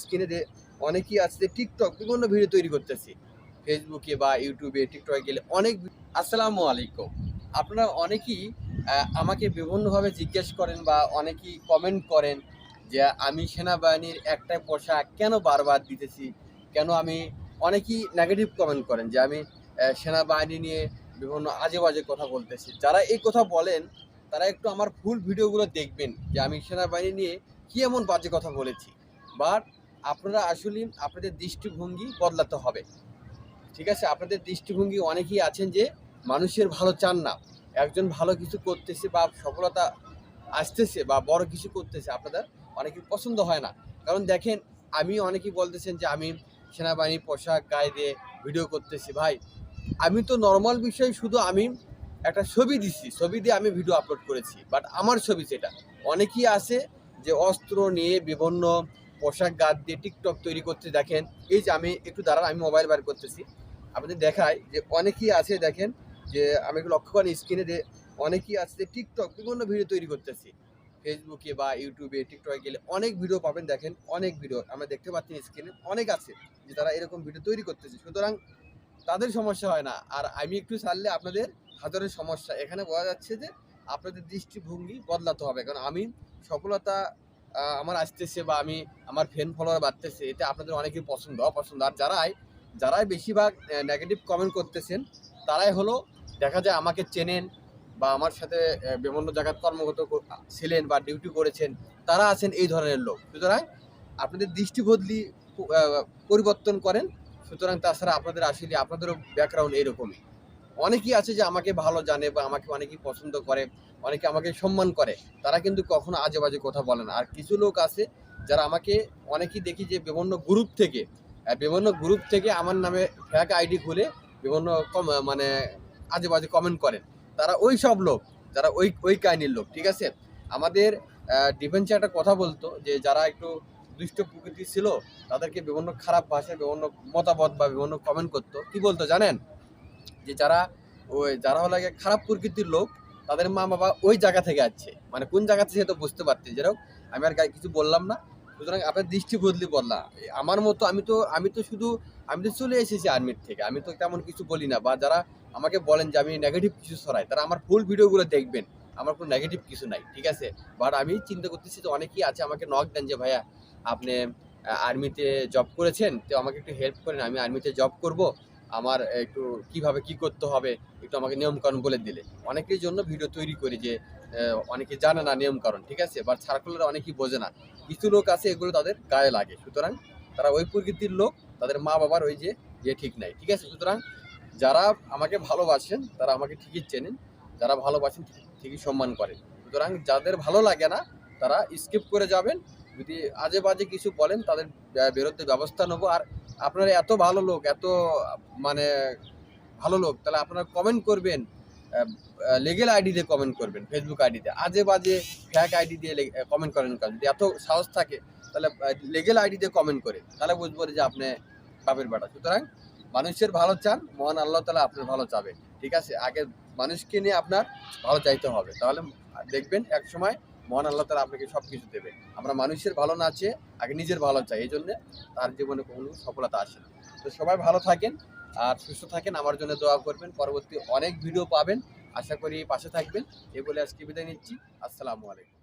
স্ক্রিনে অনেকেই আছে যে টিকটক বিভিন্ন ভিডিও তৈরি করতেছি। ফেসবুকে বা ইউটিউবে টিকটকে গেলে অনেক আসসালামু আলাইকুম। আপনারা অনেকেই আমাকে বিভিন্নভাবে জিজ্ঞেস করেন বা অনেকেই কমেন্ট করেন যে আমি সেনাবাহিনীর একটা পোশাক কেন বারবার দিতেছি? কেন আমি, অনেকেই নেগেটিভ কমেন্ট করেন যে আমি সেনাবাহিনী নিয়ে বিভিন্ন আজে বাজে কথা বলতেছি। যারা এই কথা বলেন, তারা একটু আমার ফুল ভিডিওগুলো দেখবেন যে আমি সেনাবাহিনী নিয়ে কী এমন বাজে কথা বলেছি। বাট আপনারা আসলে আপনাদের দৃষ্টিভঙ্গি বদলাতে হবে। ঠিক আছে? আপনাদের দৃষ্টিভঙ্গি অনেকেই আছেন যে মানুষের ভালো চান না। একজন ভালো কিছু করতেছে বা সফলতা আসতেছে বা বড় কিছু করতেছে আপনাদের অনেকের পছন্দ হয় না। কারণ দেখেন, আমি অনেকেই বলতেছেন যে আমি সেনাবাহিনীর পোশাক, গায়ে দিয়ে ভিডিও করতেছি। ভাই, আমি তো নর্মাল বিষয় শুধু আমি একটা ছবি দিচ্ছি ছবি দিয়ে আমি ভিডিও আপলোড করেছি। বাট আমার ছবি সেটা। অনেকেই আছে যে অস্ত্র নিয়ে বিভিন্ন পোশাক গাদ দিয়ে টিকটক তৈরি করতে দেখেন। এই যে আমি একটু দাঁড়ান, আমি মোবাইল বার করতেছি। আপনাদের দেখায় যে অনেকেই আছে দেখেন যে আমি একটু লক্ষ্য করেন স্ক্রিনে যে অনেকেই আছে যে টিকটক বিভিন্ন ভিডিও তৈরি করতেছি। ফেসবুকে বা ইউটিউবে টিকটকে গেলে অনেক ভিডিও পাবেন দেখেন, অনেক ভিডিও আমরা দেখতে পাচ্ছি স্ক্রিনে অনেক আছে যে তারা এরকম ভিডিও তৈরি করতেছে। সুতরাং তাদের সমস্যা হয় না। আর আমি একটু ছাড়লে আপনাদের হাজারের সমস্যা। এখানে বোঝা যাচ্ছে যে আপনাদের দৃষ্টিভঙ্গি বদলাতে হবে। কারণ আমি সফলতা আমার আসতেছে বা আমি আমার ফ্যান ফলোয়ার বাড়তেছে এতে আপনাদের অনেকের পছন্দ, অপছন্দ। আর যারাই যারাই বেশিরভাগ নেগেটিভ কমেন্ট করতেছেন, তারাই হলো, দেখা যায় আমাকে চেনেন বা আমার সাথে বিভিন্ন জায়গায় কর্মগত ছিলেন বা ডিউটি করেছেন, তারা আছেন এই ধরনের লোক। সুতরাং আপনাদের দৃষ্টি বদলি পরিবর্তন করেন, সুতরাং তাছাড়া আপনাদের আসলে, আপনাদেরও ব্যাকগ্রাউন্ড এরকমই। অনেকেই আছে যে আমাকে ভালো জানে বা আমাকে অনেকেই পছন্দ করে, অনেকে আমাকে সম্মান করে, তারা কিন্তু কখনো আজে বাজে কথা বলে না। আর কিছু লোক আছে যারা আমাকে অনেকেই দেখি যে বিভিন্ন গ্রুপ থেকে বিভিন্ন গ্রুপ থেকে আমার নামে ফ্যাক আইডি খুলে বিভিন্ন কম মানে আজে বাজে কমেন্ট করেন। তারা ওই সব লোক, যারা ওই ওই কাহিনীর লোক, ঠিক আছে? আমাদের ডিফেন্সে একটা কথা বলতো যে যারা একটু দুষ্ট প্রকৃতি ছিল, তাদেরকে বিভিন্ন খারাপ ভাষায় বিভিন্ন মতামত বা বিভিন্ন কমেন্ট করতো। কি বলতো জানেন? যে যারা ওই যারা হলো খারাপ প্রকৃতির লোক, তাদের মা বাবা ওই জায়গা থেকে আসছে। মানে কোন জায়গা থেকে তো বুঝতে পারছি। যেরকম আমি আর কিছু বললাম না। সুতরাং আপনার দৃষ্টি বদলি বললাম আমার মতো আমি তো আমি তো শুধু, আমি তো চলে এসেছি আর্মির থেকে। আমি তো তেমন কিছু বলি না। বা যারা আমাকে বলেন যে আমি নেগেটিভ কিছু ছড়াই, তারা আমার ফুল ভিডিওগুলো দেখবেন। আমার কোনো নেগেটিভ কিছু নাই, ঠিক আছে? বাট আমি চিন্তা করতেছি যে অনেকেই আছে আমাকে নক দেন যে, ভাইয়া, আপনি আর্মিতে জব করেছেন? তো আমাকে একটু হেল্প করেন। আমি আর্মিতে জব করব। আমার একটু কীভাবে কি করতে হবে, একটু আমাকে নিয়মকানুন বলে দিলে। অনেকের জন্য ভিডিও তৈরি করি যে অনেকে জানে না নিয়মকানুন, ঠিক আছে? বা সার্কুলার অনেকেই বোঝে না। কিছু লোক আছে এগুলো তাদের গায়ে লাগে। সুতরাং তারা ওই প্রকৃতির লোক, তাদের মা বাবার ওই যে যে ঠিক নাই, ঠিক আছে? সুতরাং যারা আমাকে ভালোবাসেন, তারা আমাকে ঠিকই চেনেন। যারা ভালোবাসেন ঠিক- ঠিকই সম্মান করেন। সুতরাং যাদের ভালো লাগে না, তারা স্কিপ করে যাবেন। যদি আজে বাজে কিছু বলেন, তাদের বিরুদ্ধে ব্যবস্থা নেব। আর আপনারা এত ভালো লোক, এত মানে ভালো লোক, তাহলে আপনারা কমেন্ট করবেন লিগেল আইডি দিয়ে কমেন্ট করবেন ফেসবুক আইডিতে আজে বাজে ফ্যাক আইডি দিয়ে কমেন্ট করেন কারণ, যদি এত সাহস থাকে, তাহলে লিগেল আইডি দিয়ে কমেন্ট করে, তাহলে বুঝব যে আপনি বাপের বেটা। সুতরাং, মানুষের ভালো চান, মহান আল্লাহ তালা আপনার ভালো চাবে। ঠিক আছে? আগে মানুষকে নিয়ে আপনার ভালো চাইতে হবে। তাহলে, দেখবেন এক সময় মহান আল্লাহ তারা আপনাকে সব কিছু দেবে। আমরা মানুষের ভালো না চেয়ে আগে নিজের ভালো চাই, এই জন্যে তার জীবনে কোনো সফলতা আসে না। তো সবাই ভালো থাকেন আর সুস্থ থাকেন, আমার জন্য দোয়া করবেন। পরবর্তী অনেক ভিডিও পাবেন। আশা করি পাশে থাকবেন। এ বলে আজকে বিদায় নিচ্ছি। আসসালামু আলাইকুম।